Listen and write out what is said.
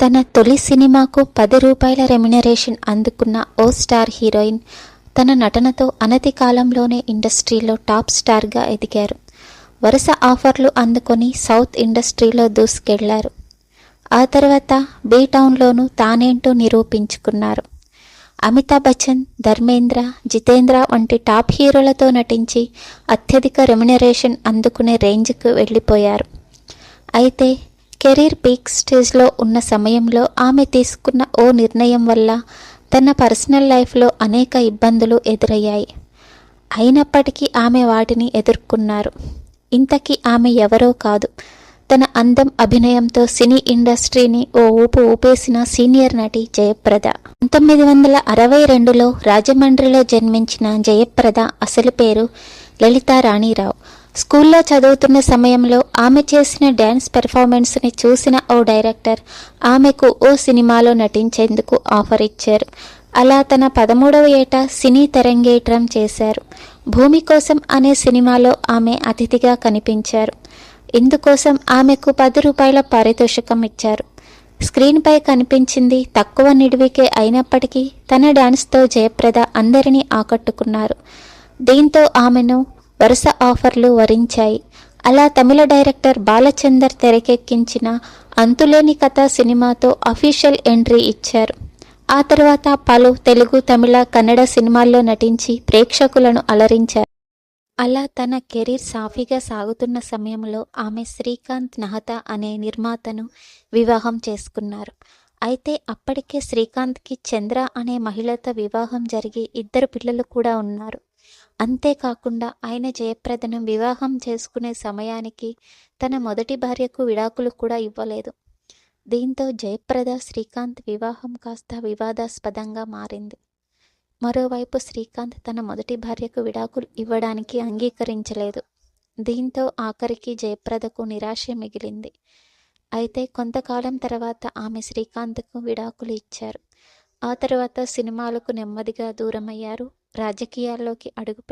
తన తొలి సినిమాకు పది రూపాయల రెమ్యునరేషన్ అందుకున్న ఓ స్టార్ హీరోయిన్ తన నటనతో అనతి కాలంలోనే ఇండస్ట్రీలో టాప్ స్టార్గా ఎదిగారు. వరుస ఆఫర్లు అందుకొని సౌత్ ఇండస్ట్రీలో దూసుకెళ్ళారు. ఆ తర్వాత బీ టౌన్లోనూ తానేంటో నిరూపించుకున్నారు. అమితాబ్ బచ్చన్ ధర్మేంద్ర జితేంద్ర వంటి టాప్ హీరోలతో నటించి అత్యధిక రెమ్యునరేషన్ అందుకునే రేంజ్కు వెళ్ళిపోయారు. అయితే కెరీర్ పీక్ స్టేజ్లో ఉన్న సమయంలో ఆమె తీసుకున్న ఓ నిర్ణయం వల్ల తన పర్సనల్ లైఫ్లో అనేక ఇబ్బందులు ఎదురయ్యాయి. అయినప్పటికీ ఆమె వాటిని ఎదుర్కొన్నారు. ఇంతకీ ఆమె ఎవరో కాదు. తన అందం అభినయంతో సినీ ఇండస్ట్రీని ఓ ఊపు ఊపేసిన సీనియర్ నటి జయప్రద. పంతొమ్మిది వందల అరవై రెండులో రాజమండ్రిలో జన్మించిన జయప్రద అసలు పేరు లలితా రాణిరావు స్కూల్లో చదువుతున్న సమయంలో ఆమె చేసిన డ్యాన్స్ పెర్ఫార్మెన్స్ని చూసిన ఓ డైరెక్టర్ ఆమెకు ఓ సినిమాలో నటించేందుకు ఆఫర్ ఇచ్చారు. అలా తన పదమూడవ ఏట సినీ తెరంగేట్రం చేశారు. భూమి కోసం అనే సినిమాలో ఆమె అతిథిగా కనిపించారు. ఇందుకోసం ఆమెకు పది రూపాయల పారితోషికం ఇచ్చారు. స్క్రీన్పై కనిపించింది తక్కువ నిడివికే అయినప్పటికీ తన డ్యాన్స్తో జయప్రద అందరినీ ఆకట్టుకున్నారు. దీంతో ఆమెను వరుస ఆఫర్లు వరించాయి. అలా తమిళ డైరెక్టర్ బాలచందర్ తెరకెక్కించిన అంతులేని కథ సినిమాతో అఫీషియల్ ఎంట్రీ ఇచ్చారు. ఆ తర్వాత పలు తెలుగు తమిళ కన్నడ సినిమాల్లో నటించి ప్రేక్షకులను అలరించారు. అలా తన కెరీర్ సాఫీగా సాగుతున్న సమయంలో ఆమె శ్రీకాంత్ నహత అనే నిర్మాతను వివాహం చేసుకున్నారు. అయితే అప్పటికే శ్రీకాంత్కి చంద్ర అనే మహిళతో వివాహం జరిగి ఇద్దరు పిల్లలు కూడా ఉన్నారు. అంతేకాకుండా ఆయన జయప్రదను వివాహం చేసుకునే సమయానికి తన మొదటి భార్యకు విడాకులు కూడా ఇవ్వలేదు. దీంతో జయప్రద శ్రీకాంత్ వివాహం కాస్త వివాదాస్పదంగా మారింది. మరోవైపు శ్రీకాంత్ తన మొదటి భార్యకు విడాకులు ఇవ్వడానికి అంగీకరించలేదు. దీంతో ఆఖరికి జయప్రదకు నిరాశ మిగిలింది. అయితే కొంతకాలం తర్వాత ఆమె శ్రీకాంత్కు విడాకులు ఇచ్చారు. ఆ తర్వాత సినిమాలకు నెమ్మదిగా దూరమయ్యారు. రాజకీయాల్లోకి అడుగుపెట్టారు